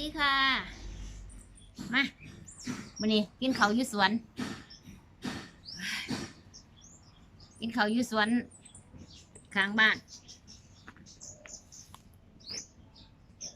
ดีค่ะ มาวันนี้กินเขาอยู่สวน กินเขาอยู่สวนข้างบ้าน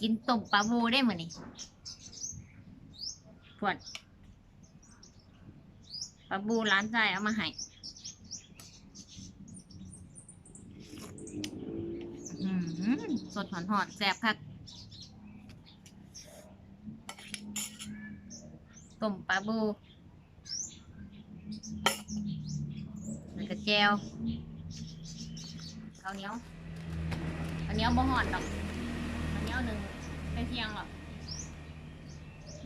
กินต้มปลาบูได้เหมือนนี่พวดปลาบูร้านใจเอามาให้อื้อหือสดหอนแซ่บคัก ต้มปลาบูแล้วก็แจวข้าวเหนียวข้าวเหนียวบ่หอนดอกข้าวเหนียวหนึ่งเป็นเที่ยงหรอก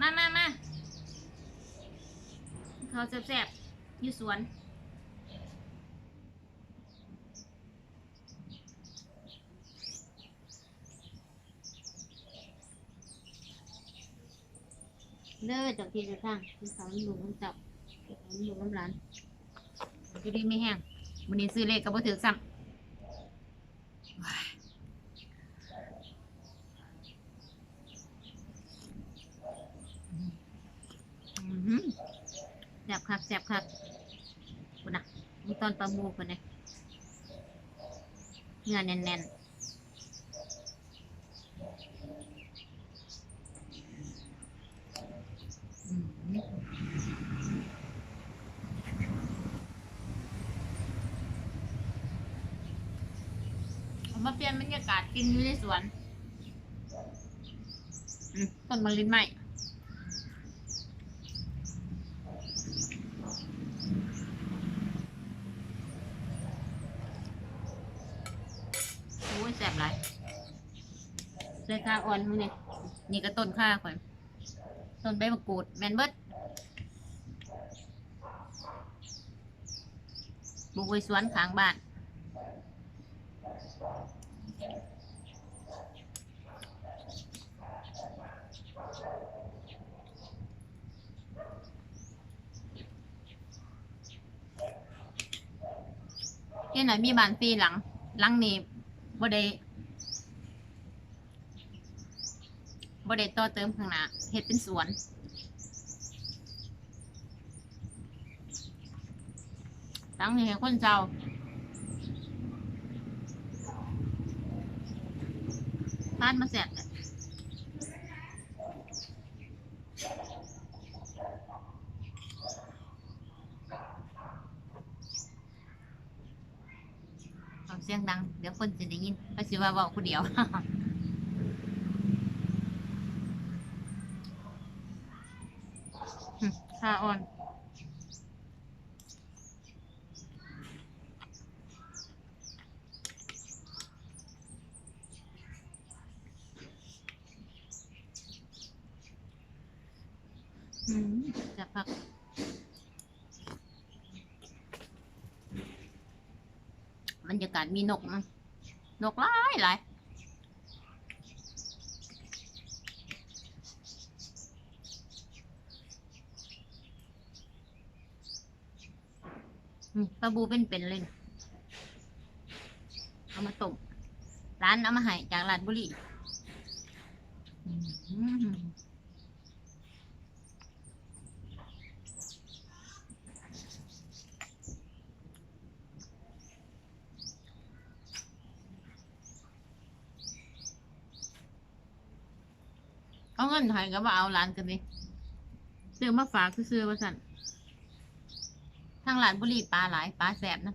มามามาเขาวแซ่บๆอยู่สวน เลิกจากที่จะสร้างที่เขาหลุมน้ำจับหลุมน้ำร้านจะดีไม่แห้งวันนี้ซื้อเลขก็บ่ถือซ้ำว้ายอื้อหือแสบคักแสบคักคุณน่ะมีตอนปลาบูลคนเนี้เนื้อแน่นๆอื้อหือ ผ มาเปลี่ยนบรรยากาศกินอยู่ในสวนอืมต้นมะลินใหม่โอ้ยแสบหลายเสื้อข้าอ่อนมูนี่นี่ก็ต้นข้าข่อย ต้นใบมะกรูดแมนเบิดปลูกไว้สวนข้างบ้าน เฮ็ดหน่อยมีบ้านฟรีหลัง หลังนี้บ่ได้บ่ได้ต่อเติมข้างหน้าเฮ็ดเป็นสวนหลังนี้ให้คนเจ้าบ้านมาแสบแต่เอาเสียงดัง เดี๋ยวคนจะได้ยินก็สิ ว่าเว้าผู้เดียวอืมข้าออนอืมจะพักบรรยากาศมีนกมั้ง นกหลายหลายปลาบูเป็นเป็นเลยนะเอามาต้มร้านเอามาให้จากร้านบุรี เอาเงินไทยก็มาเอาร้านกันดิซื้อมาฝากคือซื้อว่าสั่นทางร้านบุรีปลาหลายปลาแสบนะ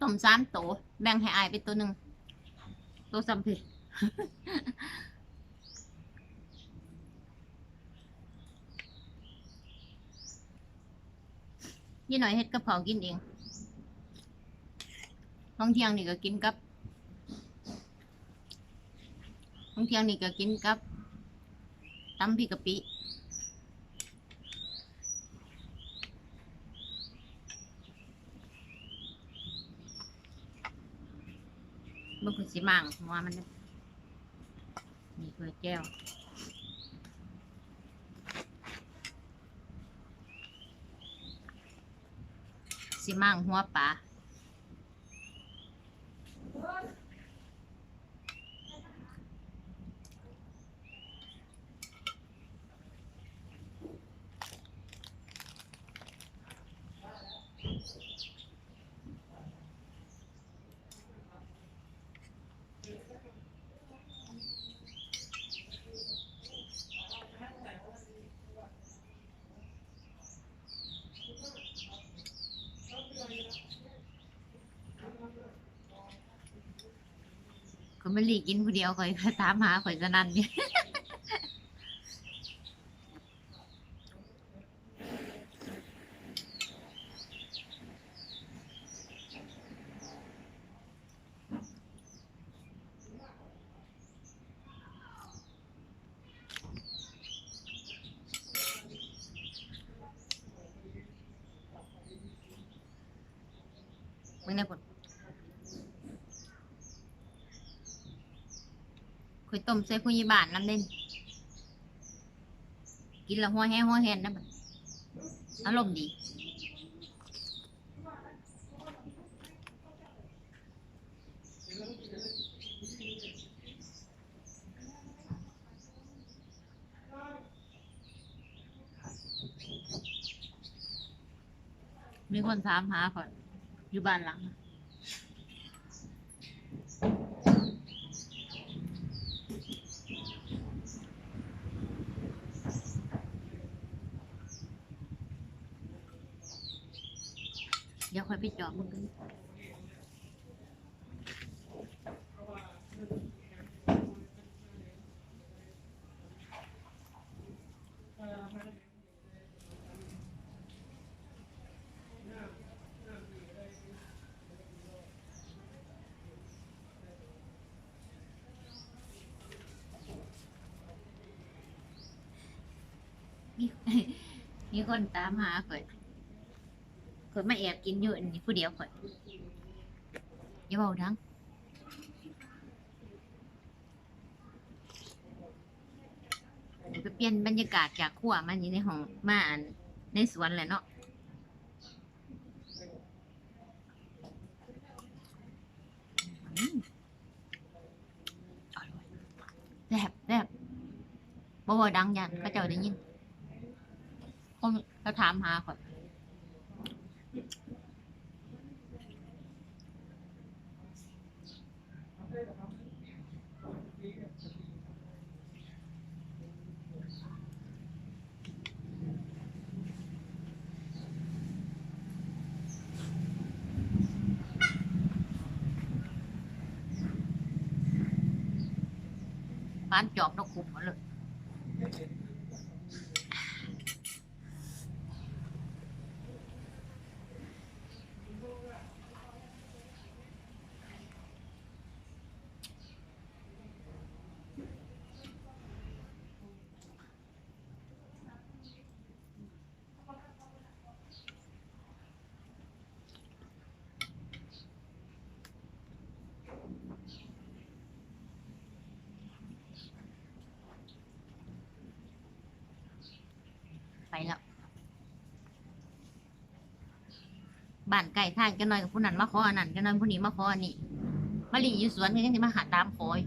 ต้มสามโตวแบ่งให้อายไปตัวหนึ่ง ตัวสัมผัสยี่หน่อยเฮ็ดกับเผากินเองท้องเที่ยงนี่ก็กินกับท้องเที่ยงนี่ก็กินกับตำพี่กะปิ มันคือสีมังหัวมันมีเคยแก้วสีมังหัวปลา ก็ไม่หลีกินผู้เดียวข่อยก็ตามหาข่อยจะนั่นเนี่ยมึงได้ผล ข่อยต้มใส่ผู้ใหญ่บ้านน้ำเด่นกินละหัวแห้งหัวแห้งนะบัดอารมณ์ดีมีคนถามหาข่อยอยู่บ้านหลัง ดี๋ยวคอยไปจอบมึงกันมีมีคนตามหาข่อย ข่อยมาแอบกินอยู่อันนี้ผู้เดียวข่อยอย่าเบาดังไปเปลี่ยนบรรยากาศจากขั้วมันอยู่ในห้องมาอันในสวนแหละเนาะแซ่บแซ่บบ่บ่ดังยันเขาเจ้าได้ยินคนเขาถามหาข่อย บ้านจอบนกคุมหมดเลย ไปแล้ว บ้านไก่ทางกันหน่อยกับผู้นั้นมาขออันนั้นกันหน่อยผู้นี้มาขออันนี้มาหลีอยู่สวนกันยังจะมาหาตามคอย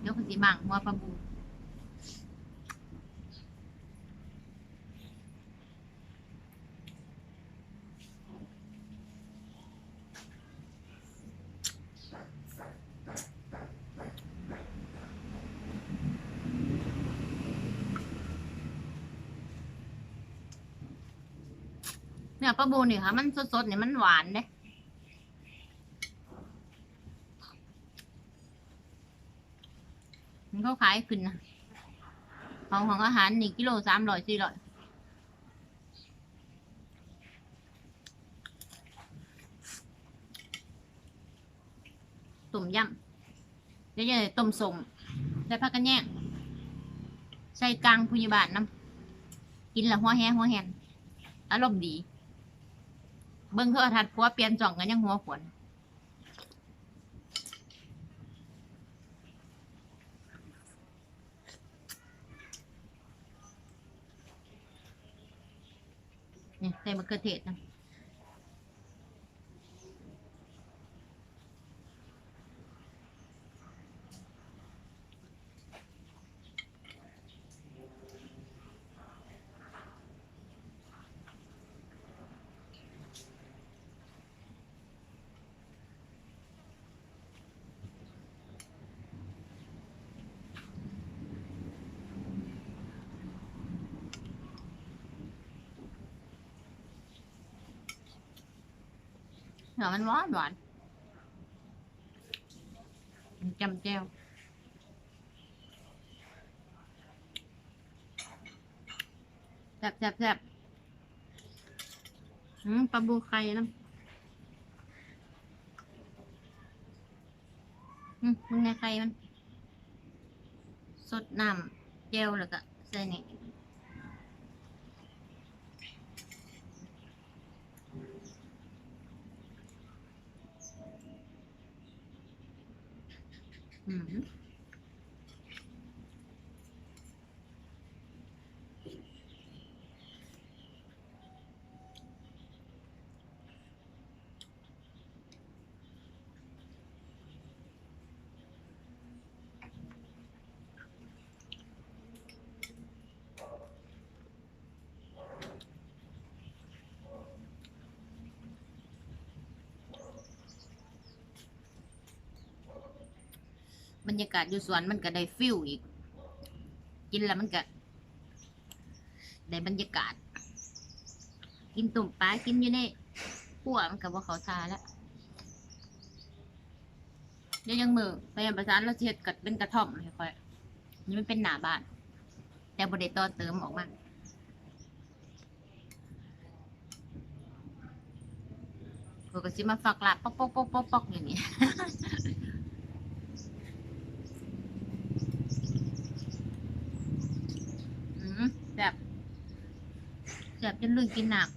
เดี๋ยวคุณสิบังมัวประบู เนี่ยปลาบูนี่ค่ะ มันสดๆเนี่ยมันหวานเด้มันเขาขายขึ้นนะของของอาหารนี่กิโลสามร้อยสี่ร้อยต้มยำเดี๋ยวจะต้มสมใส่ผักกันแยงใส่กลางพยาบาลน้ำกินละหัวแห้งหัวแหนอารมณ์ดี เบิ่งโทรทัศน์ผัวเปลี่ยนจ่องกันยังหัวขวนเนี่ยใส่มะเขือเทศนะ เดี๋ยวมันหวานหวานจำแจ้วแซ่บแซ่บแซ่บปลาบูไข่น้ำมึงในไข่มัน สดน้ำแจ้วแล้วก็ใส่นี่ อืม บรรยากาศอยู่สวนมันก็ได้ฟิลอีก กินแล้วมันก็ได้บรรยากาศ กินตุ่มปลากินอยู่ในขั่วมันกับว่าเขาทาแล้วเดี๋ยวยังมือพยายามประสานเราเช็ดกัดเป็นกระท่อมค่อยๆนี่มันเป็นหนาบ้าน แต่บไดต่อเติมออกมาเขาก็สิมาฝักละปอกปอกปอกปอกปอกอย่างนี้ อืมแบบ แบบจนลืมกินหนัก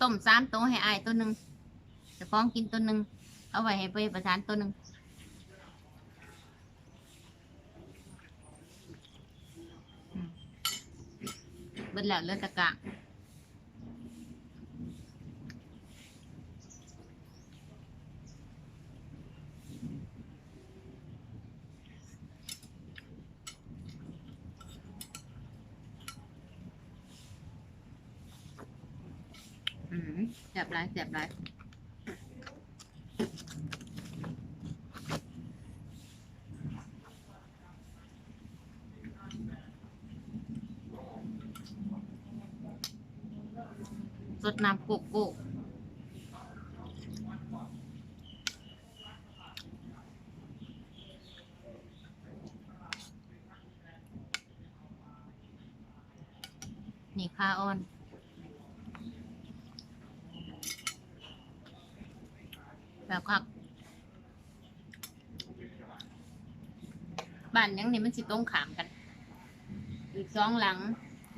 ต้มสามตัวให้อายตัวหนึ่งจะฟ้องกินตัวหนึ่งเอาไว้ให้ไปประทานตัวหนึ่ง ดแล้วเลือดตะกะอืมแสบไรแสบไรสดน้ำโกโก้นี่ข้าอ้อน แบบครับบ้านหยังนี่มันสิตรงขามกัน อีกสองหลัง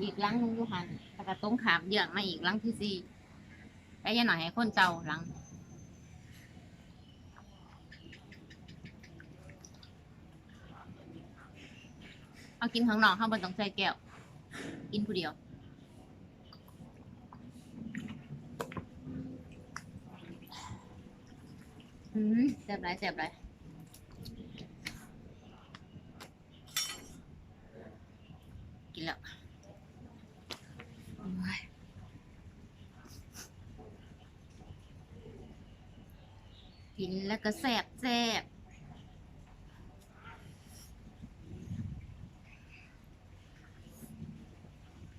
อีกหลังหนึงอยู่หันแล้วก็ตรงขามเยือกมาอีกหลังที่สี่ไปยังหน่อยให้คนเจ้าหลัง เอากินข้างนอกข้างบนต้องใส่แก้ว กินผู้เดียว อืมแซ่บไรแซ่บไรกินแล้วกินแล้วก็แสบแซ่บ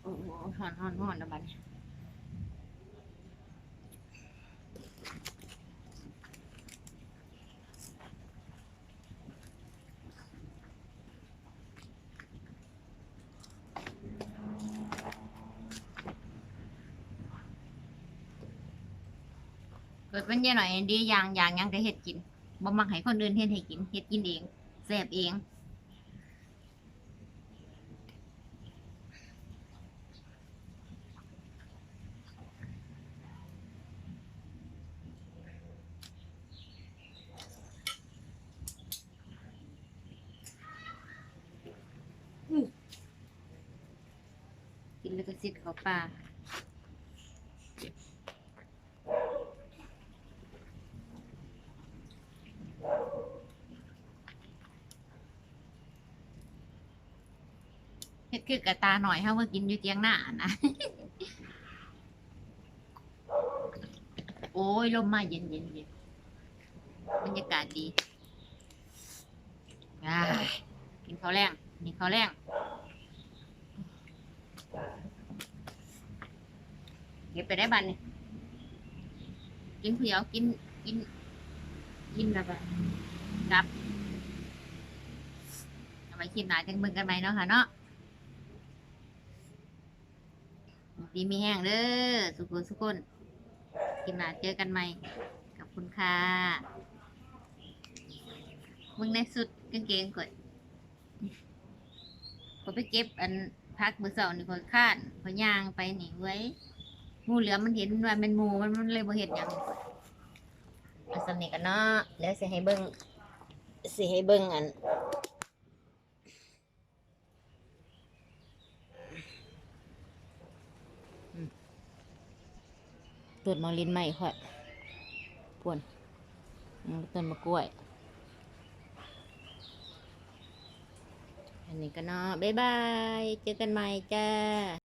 โอ้โหหอนหอนหอนนะบัดนี้ เปิดเป็นยังหน่อยดีอย่างอย่างยังก็เฮ็ดกินบ่มักให้คนอื่นเฮ็ดให้กินเฮ็ดกินเองแซ่บเองกินแล้วก็ซิดเขาปลา คือกระตาหน่อยเฮาว่ากินอยู่เตียงหน้านะ โอ้ยลมมาเย็นเย็นเย็นบรรยากาศดีอ่ากินข้าวแรงนี่ข้าวแรงเก็บไปได้บันนี่กินเผือกกินกิน กินแล้วก็กลับเอาไว้คลิปหนาจังเบิ่งกันไหมเนาะค่ะเนาะ ดีมีแห้งเด้อสุขุนสุขุนคลิปหนาเจอกันใหม่กับคุณค่ะมึงในสุดกางเกงกดก็ไปเก็บอันพักมือสาร์นี่คนข้านพย่างไปหนีไว้งูเหลือมมันเห็นว่าเป็นมูมันมันเลยบ่เห็นหยังอันสำนี้กันเนาะแล้วสิให้เบิ่งสิให้เบิ่งอันอืม ต้นมะลินใหม่ค่อยปวนอืมต้นมะกล้วย อันนี้ก็เนาะบ๊ายบาย เจอกันใหม่จ้า